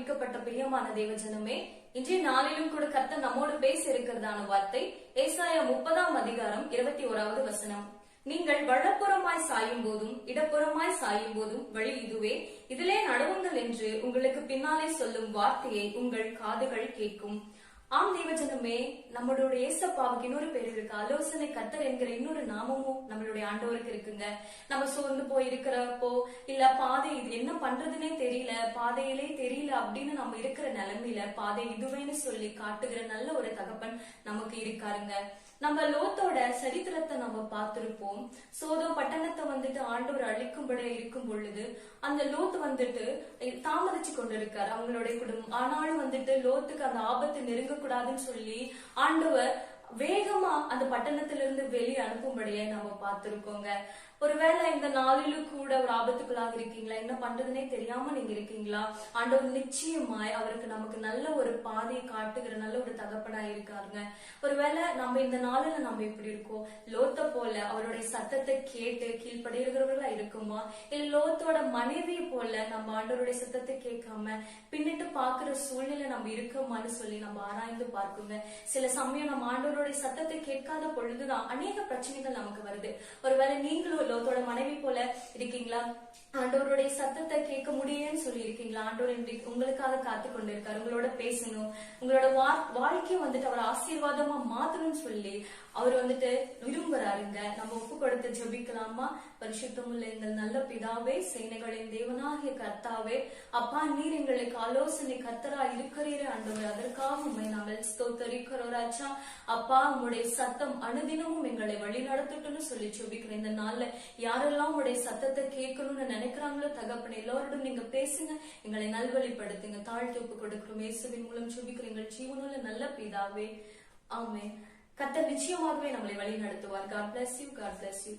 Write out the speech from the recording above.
மீட்கப்பட்ட பிரியமான தேவஜனமே இன்றைய நாளிலும் கூட கத்த நம்மோடு பேச இருக்கிறதான வார்த்தை ஏசாய முப்பதாம் அதிகாரம் இருபத்தி ஓராவது வசனம். நீங்கள் வலப்புறமாய் சாயும் போதும் இடப்புறமாய் சாயும் போதும் வழி இதுவே. இதிலே நடவுங்கள் என்று உங்களுக்கு பின்னாலே சொல்லும் வார்த்தையை உங்கள் காதுகள் கேட்கும். ஆம் தேவஜனமே நம்மளுடைய ஏசப்பாவுக்கு இன்னொரு பேர் இருக்கு. ஆலோசனை கத்தர் என்கிற இன்னொரு நாமமும் நம்மளுடைய ஆண்டவருக்கு இருக்குங்க. நம்ம சோர்ந்து போய் இருக்கிறப்போ இல்ல பாதை இது என்ன பண்றதுன்னே தெரியல பாதையிலே தெரியல அப்படின்னு நம்ம இருக்கிற நிலைமையில பாதை இதுவேன்னு சொல்லி காட்டுகிற நல்ல ஒரு தகப்பன் நமக்கு இருக்காருங்க. நம்ம லோத்தோட சரித்திரத்தை நம்ம பார்த்திருப்போம். சோதோ பட்டணத்தை வந்துட்டு ஆண்டவர் அழிக்கும்படி இருக்கும் பொழுது அந்த லோத் வந்துட்டு தாமதிச்சு கொண்டிருக்காரு. அவங்களுடைய குடும்பம். ஆனாலும் வந்துட்டு லோத்துக்கு அந்த ஆபத்து நெருங்க கூடாதுன்னு சொல்லி ஆண்டவர் வேகமா அந்த பட்டணத்திலிருந்து வெளியே அனுப்பும்படியே நம்ம பார்த்திருக்கோங்க. ஒருவேளை இந்த நாளிலும் கூட ஒரு ஆபத்துக்குள்ளாக இருக்கீங்களா? என்ன பண்றதுனே தெரியாம நீங்க இருக்கீங்களா? ஆண்டவர் நிச்சயமாய் அவருக்கு நமக்கு நல்ல ஒரு பாதையை காட்டுகிற நல்ல ஒரு தகப்படா இருக்காருங்க. ஒருவேளை நம்ம இந்த நாளில நம்ம எப்படி இருக்கோம். லோத்த போல அவருடைய சத்தத்தை கேட்டு கீழ்ப்படுகிறவர்களா இருக்குமா? இல்ல லோத்தோட மனைவியை போல நம்ம ஆண்டவருடைய சத்தத்தை கேட்காம பின்னிட்டு பாக்குற சூழ்நிலை நம்ம இருக்கோமான்னு சொல்லி நம்ம ஆராய்ந்து பார்க்குங்க. சில சமயம் நம்ம ஆண்டவருடைய சத்தத்தை கேட்காத பொழுதுதான் அநேக பிரச்சனைகள் நமக்கு வருது. ஒருவேளை நீங்களும் லோத்தோட இருக்கீங்களா ஆண்டவருடைய சத்தத்தை கேட்க முடியலன்னு சொல்லி இருக்கீங்களா ஆண்டவர் இன்றைக்கு உங்களுக்காக காத்து கொண்டு இருக்காரு உங்களோட பேசணும். உங்களோட வா- வாழ்க்கையை வந்துட்டு அவர் ஆசீர்வாதமா மாத்தணும்னு சொல்லி அவர் வந்துட்டு விரும்புறாருங்க. நம்ம ஒப்பு கொடுத்து ஜெபிக்கலாமா? பரிசுத்தமுள்ள எங்கள் நல்ல பிதாவே சேனைகளின் தேவனாகிய கர்த்தாவே அப்பா நீர் எங்களுக்கு ஆலோசனை கர்த்தரா இருக்கிறீர் ஆண்டவர். அதற்காக உண்மை நாங்கள் ஸ்தோத்தரிக்கிறோம் ராஜா. அப்பா உங்களுடைய சத்தம் அனுதினமும் எங்களை வழி நடத்தட்டும்னு சொல்லி ஜெபிக்கிறேன் இந்த நாள்ல யாரெல்லாம் உங்களுடைய சத்தத்தை கேட்கணும்னு நினைக்கிறாங்களோ தகப்பனை எல்லாரோடும் நீங்க பேசுங்க. எங்களை நல்வழிப்படுத்துங்க. தாழ்த்தி ஒப்பு கொடுக்கிறோம். இயேசுவின் மூலம் ஜெபிக்கிறேன் எங்கள் ஜீவனுள்ள நல்ல பிதாவே. ஆமே கத்த நிச்சயமாகவே நம்மளை வழி நடத்துவார் God bless you God bless you